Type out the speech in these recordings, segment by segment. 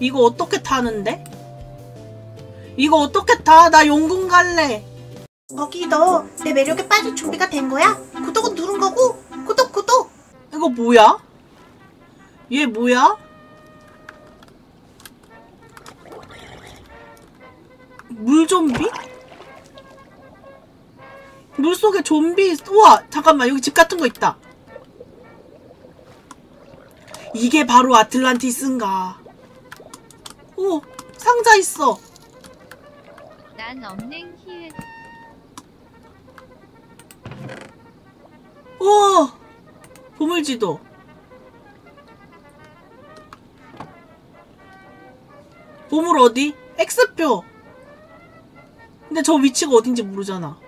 이거 어떻게 타는데? 이거 어떻게 타? 나 용궁 갈래. 거기 너 내 매력에 빠질 준비가 된 거야? 구독은 누른 거고 구독 구독 이거 뭐야? 얘 뭐야? 물좀비? 물속에 좀비 우와 잠깐만 여기 집 같은 거 있다 이게 바로 아틀란티스인가 오 상자 있어. 난 없는 히읗 오 보물지도. 보물 어디? X표. 근데 저 위치가 어딘지 모르잖아.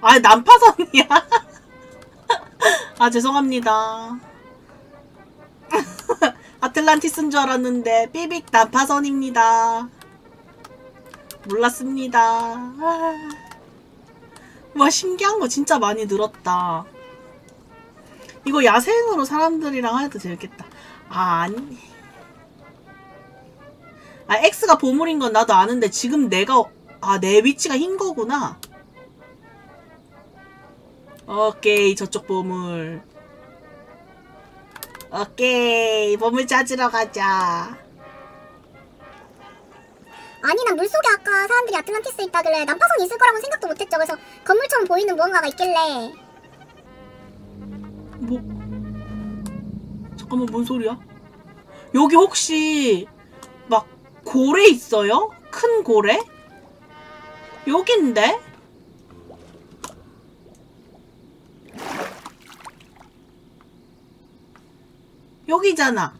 아 난파선이야? 아 죄송합니다 아틀란티스인 줄 알았는데 삐빅 난파선입니다 몰랐습니다 아. 와 신기한 거 진짜 많이 늘었다. 이거 야생으로 사람들이랑 해도 재밌겠다. 아 아니. 아 X가 보물인 건 나도 아는데 지금 내가 아 내 위치가 흰 거구나. 오케이 저쪽 보물. 오케이 보물 찾으러 가자. 아니 난 물속에 아까 사람들이 아틀란티스 있다길래 난파선 있을 거라고 생각도 못했죠 그래서 건물처럼 보이는 무언가가 있길래 뭐 잠깐만 뭔 소리야? 여기 혹시 막 고래 있어요? 큰 고래? 여긴데? 여기잖아.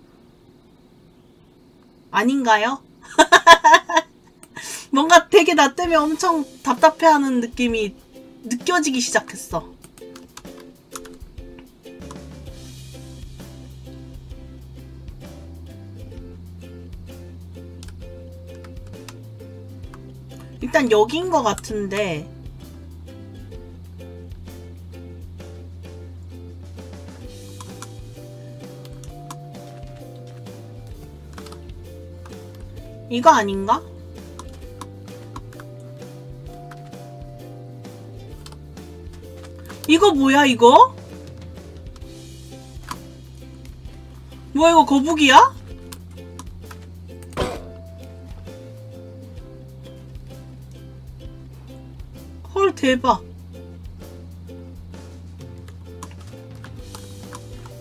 아닌가요? 뭔가 되게 나 때문에 엄청 답답해하는 느낌이 느껴지기 시작했어. 일단 여긴 것 같은데 이거 아닌가? 이거 뭐야 이거? 뭐야 이거 거북이야? 헐 대박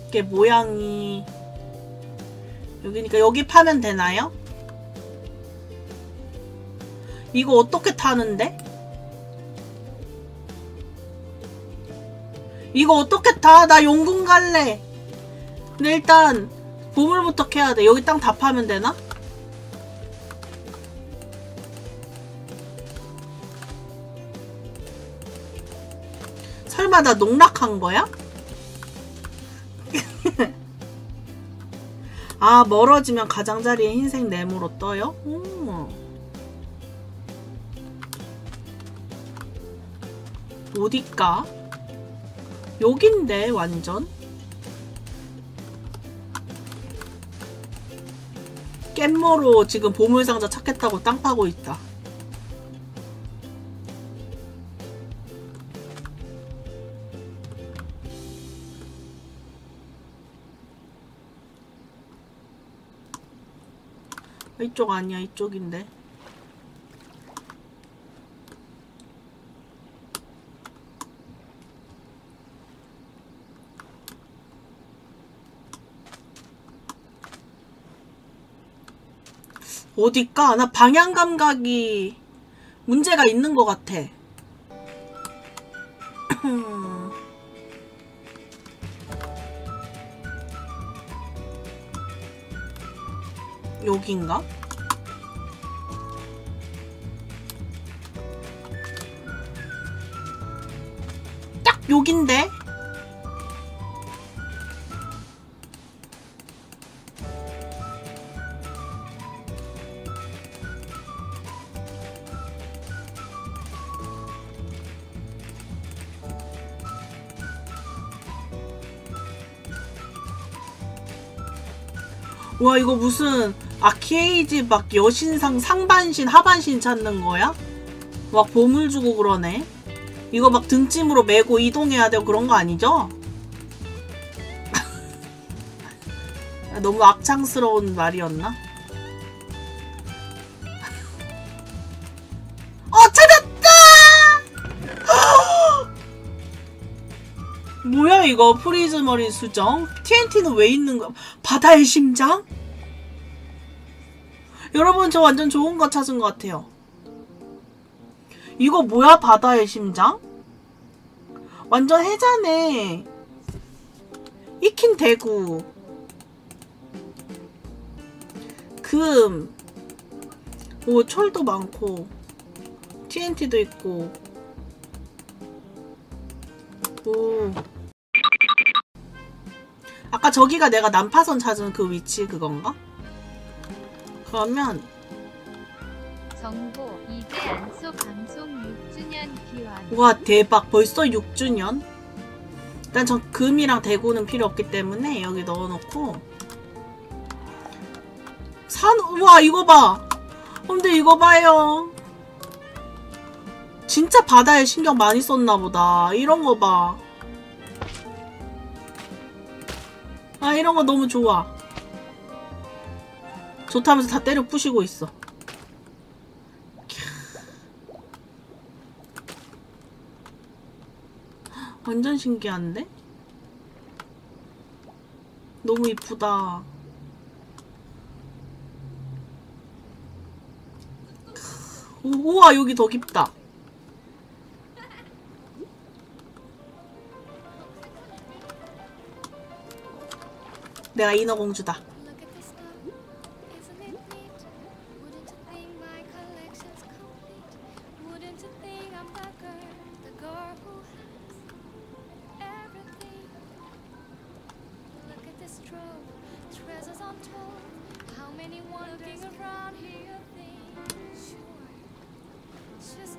이게 모양이 여기니까 여기 파면 되나요? 이거 어떻게 타는데? 이거 어떻게 타? 나 용궁 갈래 근데 일단 보물부터 캐야 돼 여기 땅 다 파면 되나? 설마 나 농락한 거야? 아 멀어지면 가장자리에 흰색 네모로 떠요? 음. 어딜까? 여긴데 완전? 깻모로 지금 보물상자 찾겠다고 땅 파고 있다 이쪽 아니야 이쪽인데 어딜까? 나 방향 감각이 문제가 있는 것 같아. 여긴가? 딱 여긴데? 와 이거 무슨 아케이지 막 여신상 상반신 하반신 찾는 거야? 막 보물 주고 그러네. 이거 막 등짐으로 메고 이동해야 되고 그런 거 아니죠? 너무 악창스러운 말이었나? 뭐야 이거 프리즈머리 수정? TNT는 왜 있는 거야? 바다의 심장? 여러분 저 완전 좋은 거 찾은 것 같아요. 이거 뭐야 바다의 심장? 완전 해자네. 익힌 대구. 금. 오 철도 많고. TNT도 있고. 오. 아까 저기가 내가 난파선 찾은 그 위치 그건가? 그러면 정보 이제 안소 방송 6주년 기원. 와 대박 벌써 6주년? 일단 전 금이랑 대구는 필요 없기 때문에 여기 넣어놓고 산 우와 이거 봐 근데 이거 봐요 진짜 바다에 신경 많이 썼나 보다 이런 거봐 아 이런 거 너무 좋아 좋다면서 다 때려 부시고 있어 완전 신기한데? 너무 이쁘다. 우- 우와 여기 더 깊다.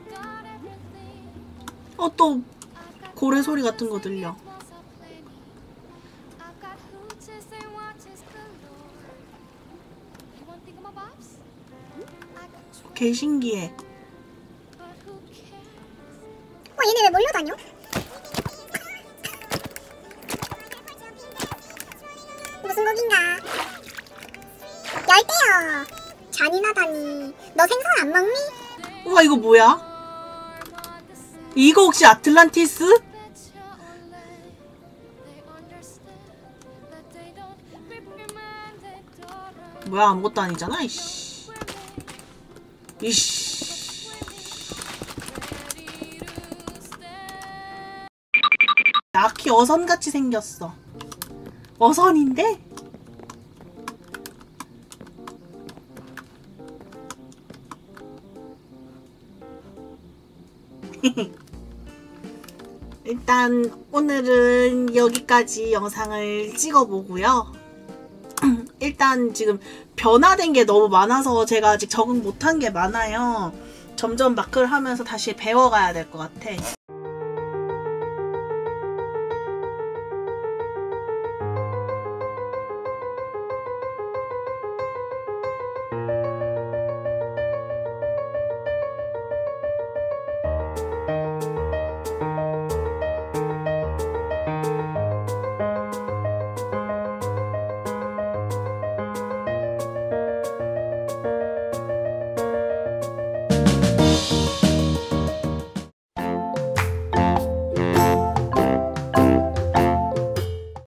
Got everything. 어또 고래 소리 같은 거 들려. 개 신기해. 어 얘네 왜 몰려다녀? 무슨 곡인가? 열대요. 잔인하다니. 너 생선 안 먹니? 우와 이거 뭐야? 이거 혹시 아틀란티스? 뭐야 아무것도 아니잖아 이씨. 이씨. 아키 어선같이 생겼어. 어선인데? 일단 오늘은 여기까지 영상을 찍어보고요. 일단 지금 변화된 게 너무 많아서 제가 아직 적응 못한 게 많아요. 점점 마크를 하면서 다시 배워가야 될 것 같아.